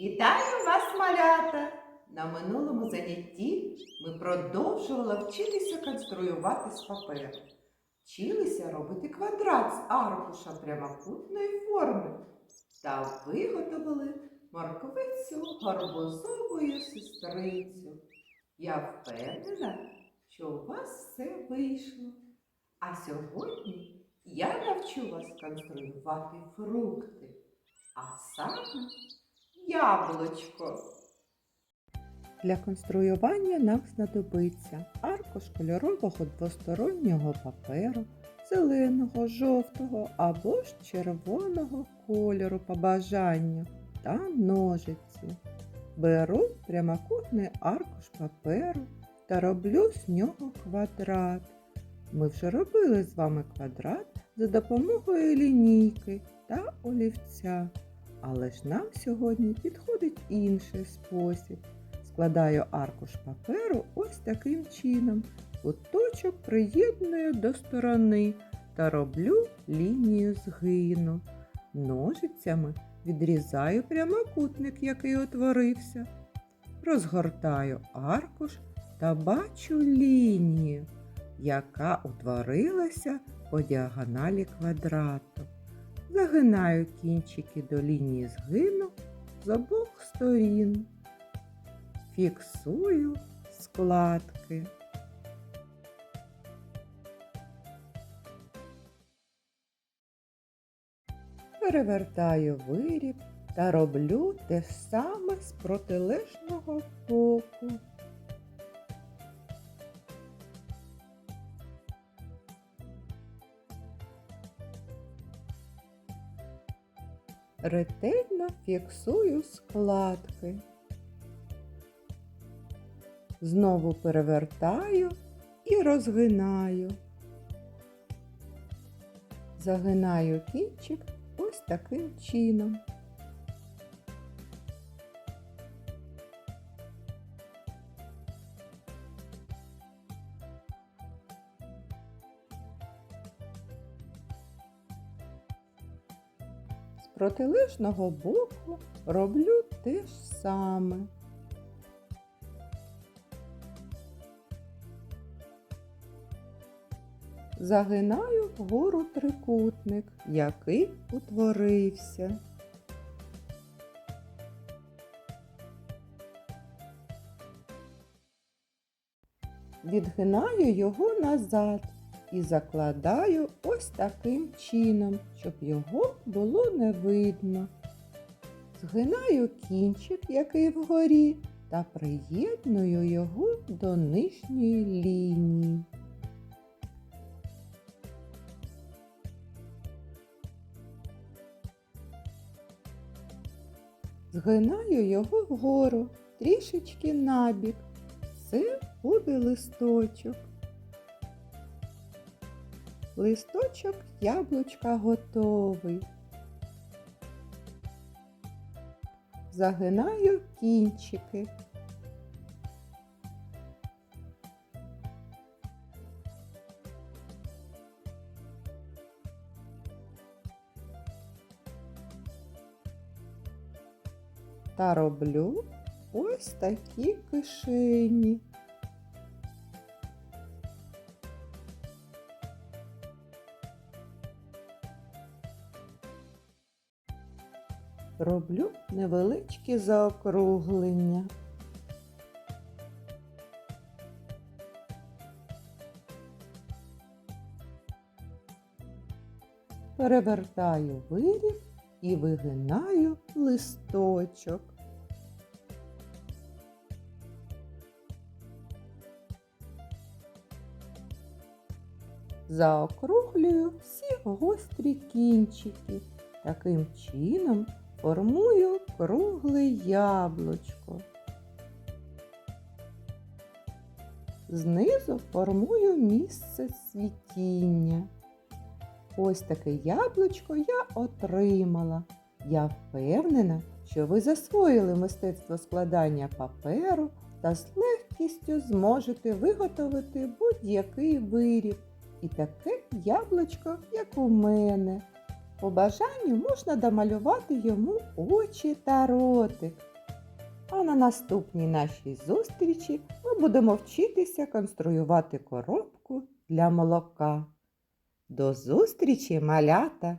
Вітаю вас, малята! На минулому занятті ми продовжували вчитися конструювати з паперу. Вчилися робити квадрат з аркуша прямокутної форми та виготовили морквицю гарбузовою сестрицю. Я впевнена, що у вас все вийшло. А сьогодні я навчу вас конструювати фрукти, а саме яблучко. Для конструювання нам знадобиться аркуш кольорового двостороннього паперу, зеленого, жовтого або ж червоного кольору по бажанню та ножиці. Беру прямокутний аркуш паперу та роблю з нього квадрат. Ми вже робили з вами квадрат за допомогою лінійки та олівця. Але ж нам сьогодні підходить інший спосіб. Складаю аркуш паперу ось таким чином. Куточок приєдную до сторони та роблю лінію згину. Ножицями відрізаю прямокутник, який утворився. Розгортаю аркуш та бачу лінію, яка утворилася по діагоналі квадрату. Загинаю кінчики до лінії згину з обох сторін. Фіксую складки. Перевертаю виріб та роблю те саме з протилежного боку. Ретельно фіксую складки. Знову перевертаю і розгинаю. Загинаю кінчик ось таким чином. Протилежного боку роблю те ж саме. Загинаю вгору трикутник, який утворився. Відгинаю його назад і закладаю ось таким чином, щоб його було не видно. Згинаю кінчик, який вгорі, та приєдную його до нижньої лінії. Згинаю його вгору, трішечки набік. Це буде листочок. Листочок яблучка готовий. Загинаю кінчики. Та роблю ось такі кишені. Роблю невеличкі заокруглення. Перевертаю виріб і вигинаю листочок. Заокруглюю всі гострі кінчики. Таким чином формую кругле яблучко. Знизу формую місце цвітіння. Ось таке яблучко я отримала. Я впевнена, що ви засвоїли мистецтво складання паперу та з легкістю зможете виготовити будь-який виріб. І таке яблучко, як у мене. По бажанню можна домалювати йому очі та ротик. А на наступній нашій зустрічі ми будемо вчитися конструювати коробку для молока. До зустрічі, малята!